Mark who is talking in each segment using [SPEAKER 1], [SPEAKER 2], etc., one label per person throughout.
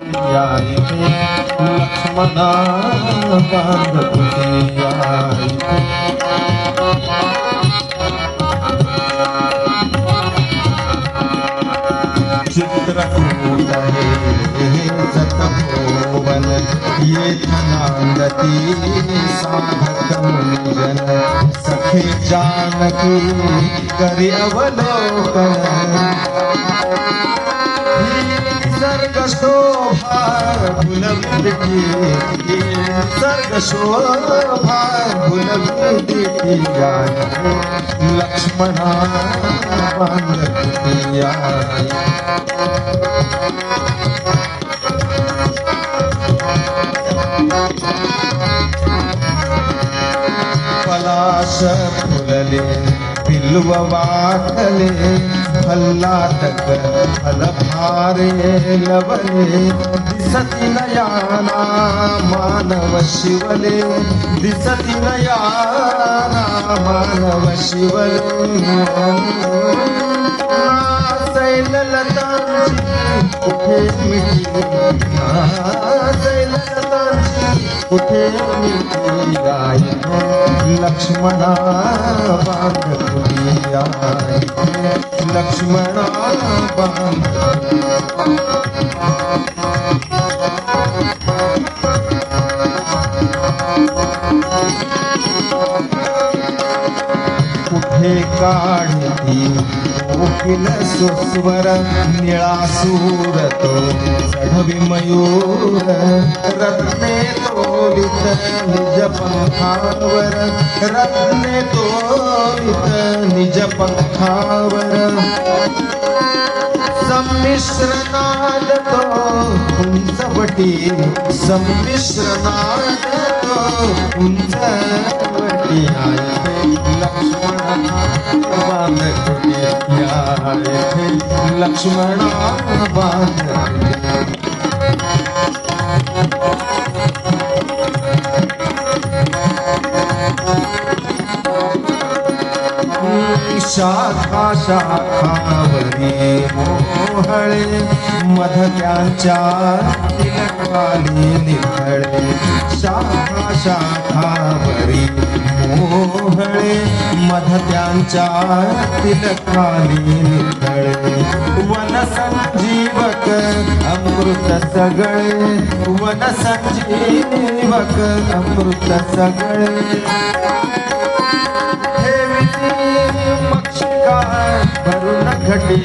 [SPEAKER 1] याई लक्ष्मणा हे ये धनांगती साधक मुनिजन सखे जानकी करि अवलोकन शोभा भुलविदिति सर्ग शोभा भुलविदिति लक्ष्मणा बांधतिया पलाश फुलले बिल्व वाकले फल्लाटक फल भारे लवले दिसती नयाना मानव शिवले नयाना मानव शिवले। मिठी गाय लक्ष्मणा बाँध लक्ष्मणा बाँध कोकिल सुस्वर निळा सूर तो चढवी मयूर रत्ने तोलित निज पंखावर रत्ने तोलित निज पंखावर संमिश्र नाद तो उंचवटी संमिश्र नाद तो उंचवटी लक्ष्मण बाँध आहे लक्ष्मण बाँध। शाखा शाखावरी मोहळे मधक्यांच्या तिलकवाली निखळे शाखा शाखावरी मोहळे मधत्यांच्या तिलकवाली निखळे. वन संजीवक अमृत सगळे वन संजीवक अमृत सगळे. ठेविती मक्षिका भरून घटी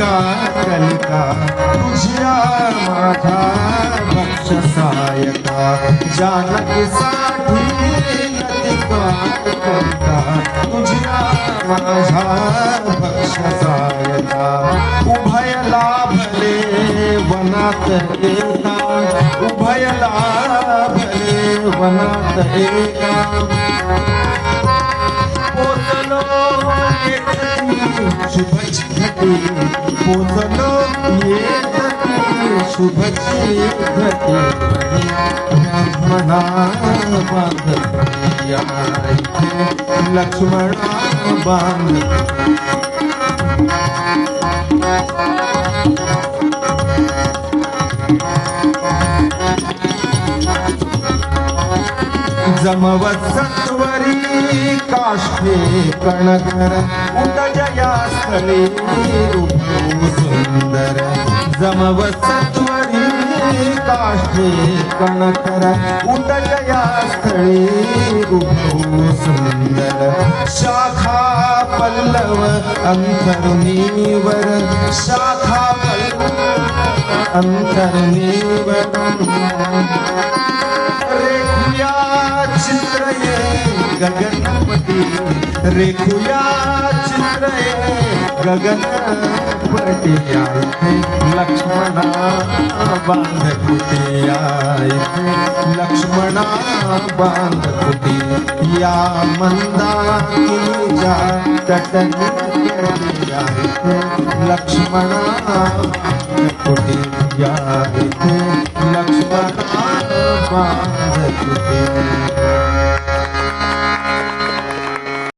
[SPEAKER 1] कलिका तुझ्या माझा भक्ष सायका जानकी लतिका कलिका तुझ्या माझा भक्ष सायका उभय उभय लाभले वनात एका। शुभची घटी पोचलो येत शुभची घटी ब्राह्मणा बांध लक्ष्मणा बांध जमवत सत्वरी काष्ठे कणकर उदजया स्थळे प्रेम सुंदर जमव सत्वरी काष्टी कणकर उदय स्थळी उभू सुंदर शाखा पल्लव अंतर्नीवर शाखा पल्लव अंतर्नीवर रेखुया चित्रये गगनपती रेखुया चित्र गगन पटिया लक्ष्मणा बाँध कुटिया लक्ष्मणा बाँध कुटी या मंदाकिनीच्या तटनिया लक्ष्मणा बाँध कुटी या लक्ष्मणा बाँध कुटी